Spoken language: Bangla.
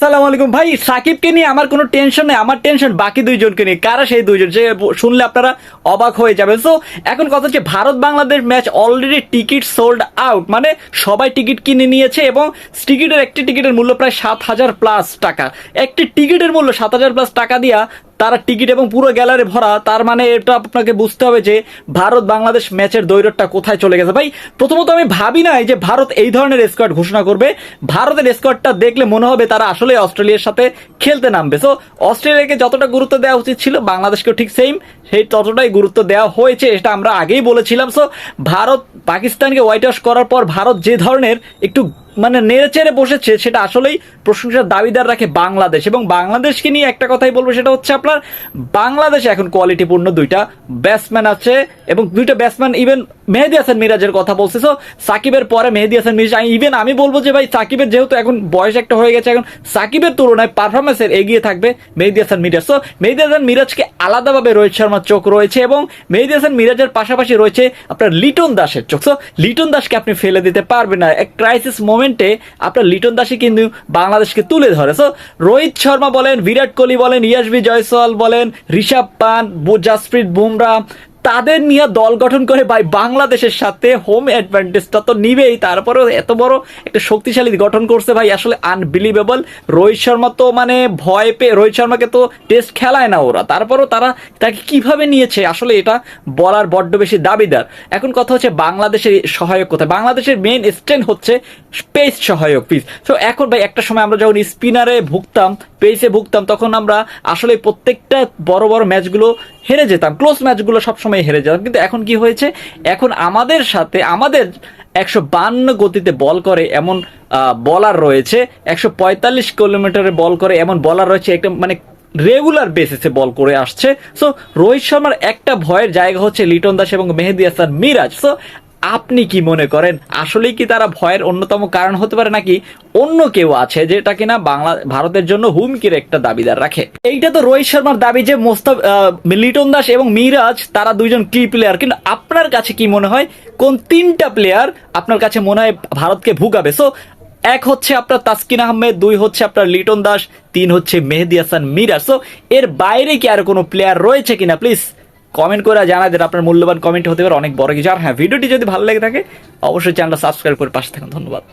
সালাম আলাইকুম। ভাই, সাকিবকে নিয়ে আমার কোনো টেনশন নেই, আমার টেনশন বাকি দুইজনকে নিয়ে। কারা সেই দুইজন? সে শুনলে আপনারা অবাক হয়ে যাবেন। সো এখন কথা হচ্ছে Bharat Bangladesh match already ticket sold out মানে সবাই টিকিট কিনে নিয়েছে এবং টিকিটের একটি টিকিটের মূল্য প্রায় সাত হাজার প্লাস টাকা। একটি টিকিটের মূল্য সাত হাজার প্লাস টাকা দিয়া তারা টিকিট এবং পুরো গ্যালারি ভরা, তার মানে এটা আপনাকে বুঝতে হবে যে ভারত বাংলাদেশ ম্যাচের দৈরটটা কোথায় চলে গেছে। ভাই, প্রথমত আমি ভাবি নাই যে ভারত এই ধরনের স্কোয়াড ঘোষণা করবে। ভারতের স্কোয়াডটা দেখলে মনে হবে তারা আসলে অস্ট্রেলিয়ার সাথে খেলতে নামবে। সো অস্ট্রেলিয়াকে যতটা গুরুত্ব দেওয়া উচিত ছিল, বাংলাদেশকেও ঠিক সেম সেই ততটাই গুরুত্ব দেওয়া হয়েছে এটা আমরা আগেই বলেছিলাম। সো ভারত পাকিস্তানকে হোয়াইট ওয়াশ করার পর ভারত যে ধরনের একটু মানে নেড়ে চেড়ে বসেছে, সেটা আসলেই প্রশংসার দাবিদার রাখে বাংলাদেশ। এবং বাংলাদেশকে নিয়ে একটা কথাই বলব, সেটা হচ্ছে আপনার বাংলাদেশে এখন কোয়ালিটিপূর্ণ দুইটা ব্যাটসম্যান আছে এবং দুইটা ব্যাটসম্যান ইভেন মেহেদি হাসান মিরাজের কথা বলছে সো সাকিবের পরে মেহেদি হাসান মিরাজ ইভেন আমি বলব যে ভাই, সাকিবের যেহেতু এখন বয়স একটা হয়ে গেছে, এখন সাকিবের তুলনায় পারফরমেন্সের এগিয়ে থাকবে মেহেদি হাসান মিরাজ। সো মেহেদি হাসান মিরাজকে আলাদাভাবে রোহিত শর্মার চোখ রয়েছে এবং মেহেদি হাসান মিরাজের পাশাপাশি রয়েছে আপনার লিটন দাসের চোখ। সো লিটন দাসকে আপনি ফেলে দিতে পারবেন না। এক ক্রাইসিস মোমেন্টে আপনার লিটন দাসই কিন্তু বাংলাদেশকে তুলে ধরে। সো রোহিত শর্মা বলেন, বিরাট কোহলি বলেন ইয়াসবি জয়সওয়াল বলেন, ঋষভ পান জাসপ্রীত বুমরা তাদের নিয়ে দল গঠন করে ভাই বাংলাদেশের সাথে হোম অ্যাডভান্টেজটা তো নিবেই। তারপরেও এত বড় একটা শক্তিশালী গঠন করছে ভাই, আসলে আনবিলিভেবল রোহিত শর্মা তো মানে ভয় পেয়ে, রোহিত শর্মাকে তো টেস্ট খেলায় না ওরা। তারপরও তারা তাকে কীভাবে নিয়েছে? আসলে এটা বলার বড্ড বেশি দাবিদার। এখন কথা হচ্ছে বাংলাদেশের সহায়ক কোথায়? বাংলাদেশের মেন স্ট্রেন হচ্ছে পেস সহায়ক পিস তো এখন ভাই একটা সময় আমরা যখন স্পিনারে ভুগতাম পেসে ভুগতাম, তখন আমরা আসলে প্রত্যেকটা বড় বড় ম্যাচগুলো হেরে যেতাম। ক্লোজ ম্যাচগুলো সবসময় হেরে যেতাম। কিন্তু এখন কি হয়েছে? এখন আমাদের সাথে, আমাদের একশো বান্ন গতিতে বল করে এমন বলার রয়েছে। একশো পঁয়তাল্লিশ কিলোমিটারে বল করে এমন বলার রয়েছে। একটা মানে রেগুলার বেসিসে বল করে আসছে। সো রোহিত শর্মার একটা ভয়ের জায়গা হচ্ছে লিটন দাস এবং মেহেদি হাসান মিরাজ। সো আপনি কি মনে করেন? আসলেই কি তারা ভয়ের অন্যতম কারণ হতে পারে নাকি অন্য কেউ আছে যেটা কিনা বাংলা ভারতের জন্য হুমকির একটা দাবিদার রাখে? এইটা তো রোহিত শর্মার দাবি যে মোস্তাব আহ, লিটন দাস এবং মিরাজ তারা দুইজন কি প্লেয়ার কিন্তু আপনার কাছে কি মনে হয় কোন তিনটা প্লেয়ার আপনার কাছে মনে হয় ভারতকে ভুগাবে? সো এক হচ্ছে আপনার তাসকিন আহমেদ দুই হচ্ছে আপনার লিটন দাস তিন হচ্ছে মেহেদি হাসান মিরাজ। সো এর বাইরে কি আর কোনো প্লেয়ার রয়েছে কিনা? প্লিজ কমেন্ট করে জানা দেন, আপনার মূল্যবান কমেন্ট হতে পারে অনেক বড় কিছু। আর হ্যাঁ ভিডিওটি যদি ভালো লেগে থাকে, অবশ্যই চ্যানেলটা সাবস্ক্রাইব করে পাশে থাকুন। ধন্যবাদ।